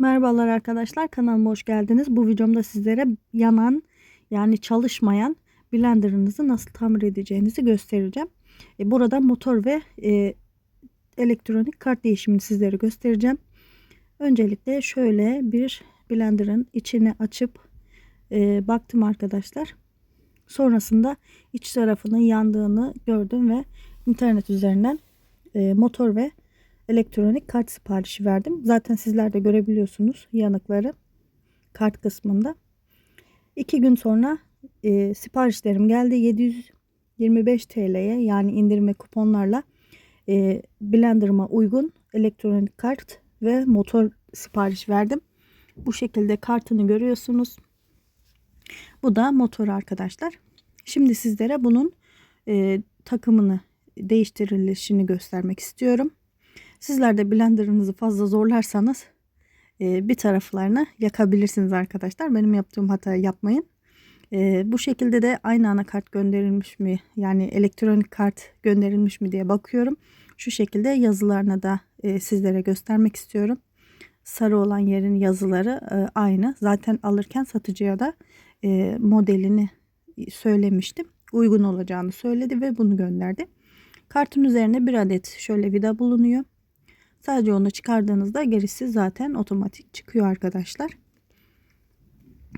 Merhabalar arkadaşlar kanalıma hoş geldiniz. Bu videomda sizlere yanan yani çalışmayan blenderınızı nasıl tamir edeceğinizi göstereceğim. E, burada motor ve e, elektronik kart değişimini sizlere göstereceğim. Öncelikle şöyle bir blenderın içini açıp e, baktım arkadaşlar. Sonrasında iç tarafının yandığını gördüm ve internet üzerinden e, motor ve elektronik kart siparişi verdim. Zaten sizler de görebiliyorsunuz yanıkları kart kısmında. İki gün sonra e, siparişlerim geldi. 725 TL'ye yani indirme kuponlarla e, blenderıma uygun elektronik kart ve motor sipariş verdim. Bu şekilde kartını görüyorsunuz. Bu da motor arkadaşlar. Şimdi sizlere bunun e, takımını değiştirilişini göstermek istiyorum. Sizler de blenderınızı fazla zorlarsanız e, bir taraflarını yakabilirsiniz arkadaşlar. Benim yaptığım hatayı yapmayın. E, bu şekilde de aynı anakart gönderilmiş mi yani elektronik kart gönderilmiş mi diye bakıyorum. Şu şekilde yazılarını da e, sizlere göstermek istiyorum. Sarı olan yerin yazıları e, aynı. Zaten alırken satıcıya da e, modelini söylemiştim. Uygun olacağını söyledi ve bunu gönderdi. Kartın üzerine bir adet şöyle vida bulunuyor. Sadece onu çıkardığınızda gerisi zaten otomatik çıkıyor arkadaşlar.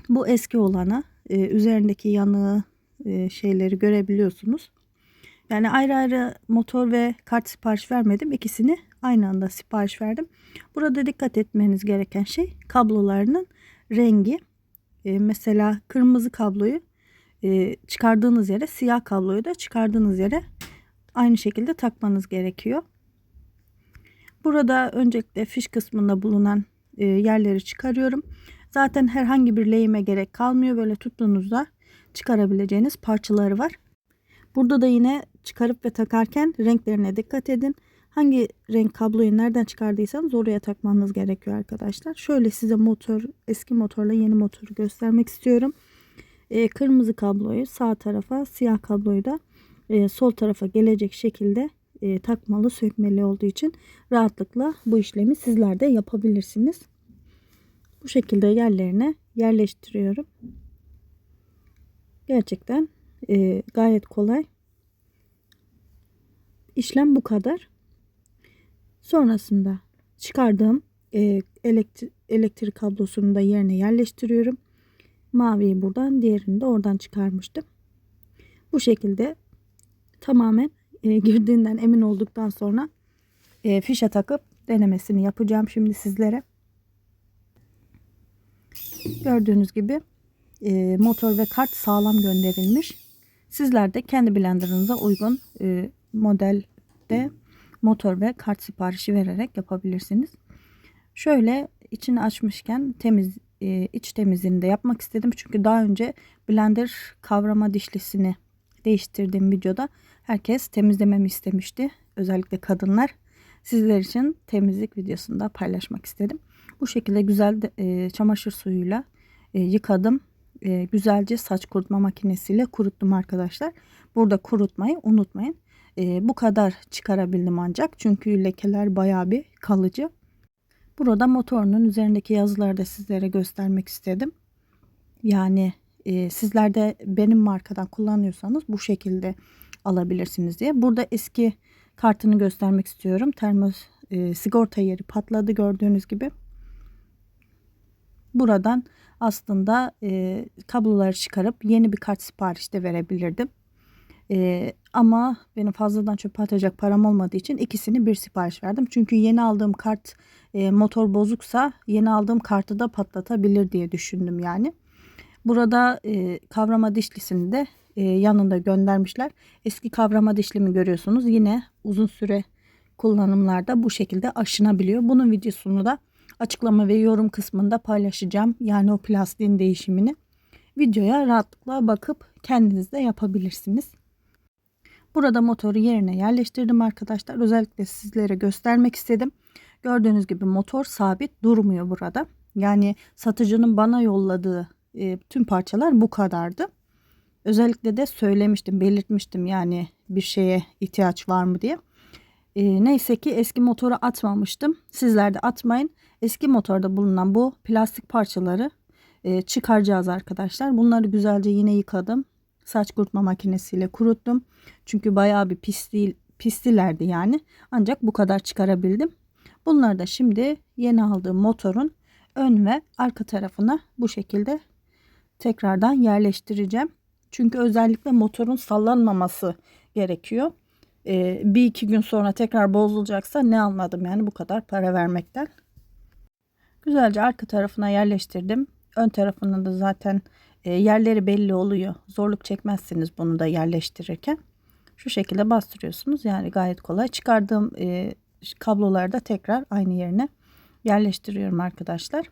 Bu eski olanı e, üzerindeki yanığı e, şeyleri görebiliyorsunuz. Yani ayrı ayrı motor ve kart sipariş vermedim. İkisini aynı anda sipariş verdim. Burada dikkat etmeniz gereken şey kablolarının rengi. E, mesela kırmızı kabloyu e, çıkardığınız yere siyah kabloyu da çıkardığınız yere aynı şekilde takmanız gerekiyor. Burada öncelikle fiş kısmında bulunan e, yerleri çıkarıyorum. Zaten herhangi bir lehime gerek kalmıyor. Böyle tuttuğunuzda çıkarabileceğiniz parçaları var. Burada da yine çıkarıp ve takarken renklerine dikkat edin. Hangi renk kabloyu nereden çıkardıysanız oraya takmanız gerekiyor arkadaşlar. Şöyle size motor eski motorla yeni motoru göstermek istiyorum. E, kırmızı kabloyu sağ tarafa siyah kabloyu da e, sol tarafa gelecek şekilde e, takmalı sökmeli olduğu için rahatlıkla bu işlemi sizler de yapabilirsiniz. Bu şekilde yerlerine yerleştiriyorum. Gerçekten e, gayet kolay. İşlem bu kadar. Sonrasında çıkardığım e, elektri elektrik kablosunu da yerine yerleştiriyorum. Maviyi buradan diğerini de oradan çıkarmıştım. Bu şekilde tamamen e, girdiğinden emin olduktan sonra e, fişe takıp denemesini yapacağım şimdi sizlere. Gördüğünüz gibi e, motor ve kart sağlam gönderilmiş. Sizler de kendi blenderınıza uygun e, modelde motor ve kart siparişi vererek yapabilirsiniz. Şöyle içini açmışken temiz e, iç temizliğini de yapmak istedim. Çünkü daha önce blender kavrama dişlisini değiştirdiğim videoda herkes temizlememi istemişti. Özellikle kadınlar. Sizler için temizlik videosunda paylaşmak istedim. Bu şekilde güzel de, e, çamaşır suyuyla e, yıkadım. E, güzelce saç kurutma makinesiyle kuruttum arkadaşlar. Burada kurutmayı unutmayın. E, bu kadar çıkarabildim ancak. Çünkü lekeler baya bir kalıcı. Burada motorunun üzerindeki yazıları da sizlere göstermek istedim. Yani e, sizler de benim markadan kullanıyorsanız bu şekilde alabilirsiniz diye. Burada eski kartını göstermek istiyorum. Termos e, sigorta yeri patladı gördüğünüz gibi. Buradan aslında e, kabloları çıkarıp yeni bir kart sipariş de verebilirdim. E, ama benim fazladan çöpe atacak param olmadığı için ikisini bir sipariş verdim. Çünkü yeni aldığım kart e, motor bozuksa yeni aldığım kartı da patlatabilir diye düşündüm yani. Burada e, kavrama dişlisini de e, yanında göndermişler. Eski kavrama dişlimi görüyorsunuz. Yine uzun süre kullanımlarda bu şekilde aşınabiliyor. Bunun videosunu da açıklama ve yorum kısmında paylaşacağım. Yani o plastiğin değişimini. Videoya rahatlıkla bakıp kendiniz de yapabilirsiniz. Burada motoru yerine yerleştirdim arkadaşlar. Özellikle sizlere göstermek istedim. Gördüğünüz gibi motor sabit durmuyor burada. Yani satıcının bana yolladığı e, tüm parçalar bu kadardı. Özellikle de söylemiştim, belirtmiştim yani bir şeye ihtiyaç var mı diye. E, neyse ki eski motora atmamıştım. Sizler de atmayın. Eski motorda bulunan bu plastik parçaları e, çıkaracağız arkadaşlar. Bunları güzelce yine yıkadım. Saç kurutma makinesiyle kuruttum. Çünkü bayağı bir pisli, pislilerdi yani. Ancak bu kadar çıkarabildim. Bunları da şimdi yeni aldığım motorun ön ve arka tarafına bu şekilde tekrardan yerleştireceğim. Çünkü özellikle motorun sallanmaması gerekiyor. Ee, bir iki gün sonra tekrar bozulacaksa ne anladım yani bu kadar para vermekten. Güzelce arka tarafına yerleştirdim. Ön tarafında da zaten e, yerleri belli oluyor. Zorluk çekmezsiniz bunu da yerleştirirken. Şu şekilde bastırıyorsunuz. Yani gayet kolay. Çıkardığım e, kabloları da tekrar aynı yerine yerleştiriyorum arkadaşlar.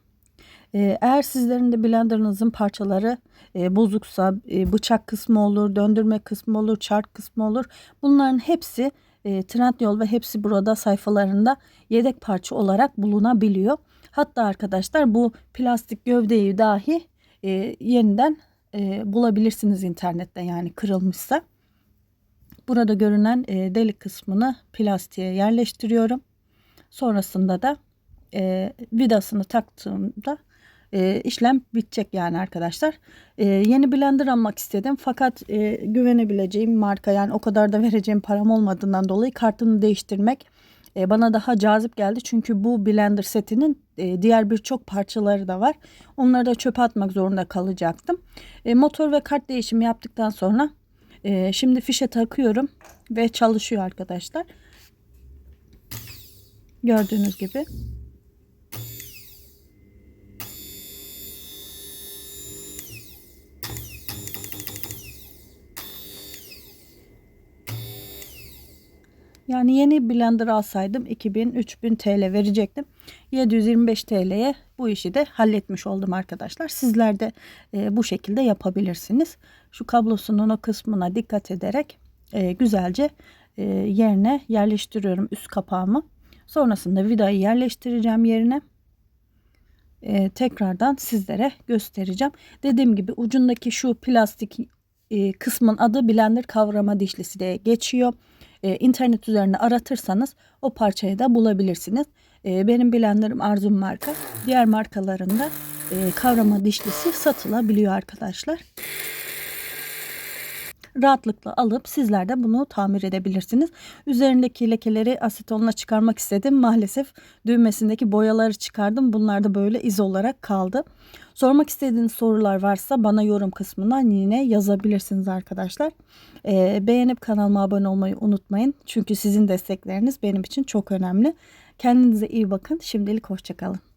E, eğer sizlerin de blenderınızın parçaları e, bozuksa e, bıçak kısmı olur, döndürme kısmı olur, çark kısmı olur. Bunların hepsi e, Trendyol ve hepsi burada sayfalarında yedek parça olarak bulunabiliyor. Hatta arkadaşlar bu plastik gövdeyi dahi yeniden bulabilirsiniz internette yani kırılmışsa. Burada görünen delik kısmını plastiğe yerleştiriyorum. Sonrasında da e, vidasını taktığımda e, işlem bitecek yani arkadaşlar. E, yeni blender almak istedim fakat e, güvenebileceğim marka yani o kadar da vereceğim param olmadığından dolayı kartını değiştirmek e, bana daha cazip geldi. Çünkü bu blender setinin e, diğer birçok parçaları da var. Onları da çöpe atmak zorunda kalacaktım. E, motor ve kart değişimi yaptıktan sonra e, şimdi fişe takıyorum ve çalışıyor arkadaşlar. Gördüğünüz gibi. Yani yeni blender alsaydım 2000-3000 TL verecektim. 725 TL'ye bu işi de halletmiş oldum arkadaşlar. Sizler de e, bu şekilde yapabilirsiniz. Şu kablosunun o kısmına dikkat ederek e, güzelce e, yerine yerleştiriyorum üst kapağımı. Sonrasında vidayı yerleştireceğim yerine. E, tekrardan sizlere göstereceğim. Dediğim gibi ucundaki şu plastik e, kısmın adı blender kavrama dişlisi diye geçiyor. E, internet üzerine aratırsanız o parçayı da bulabilirsiniz. E, benim blenderım Arzum marka. Diğer markalarında e, kavrama dişlisi satılabiliyor arkadaşlar. Rahatlıkla alıp sizler de bunu tamir edebilirsiniz. Üzerindeki lekeleri asetonla çıkarmak istedim. Maalesef düğmesindeki boyaları çıkardım. Bunlar da böyle iz olarak kaldı. Sormak istediğiniz sorular varsa bana yorum kısmından yine yazabilirsiniz arkadaşlar. Ee, beğenip kanalıma abone olmayı unutmayın. Çünkü sizin destekleriniz benim için çok önemli. Kendinize iyi bakın. Şimdilik hoşçakalın.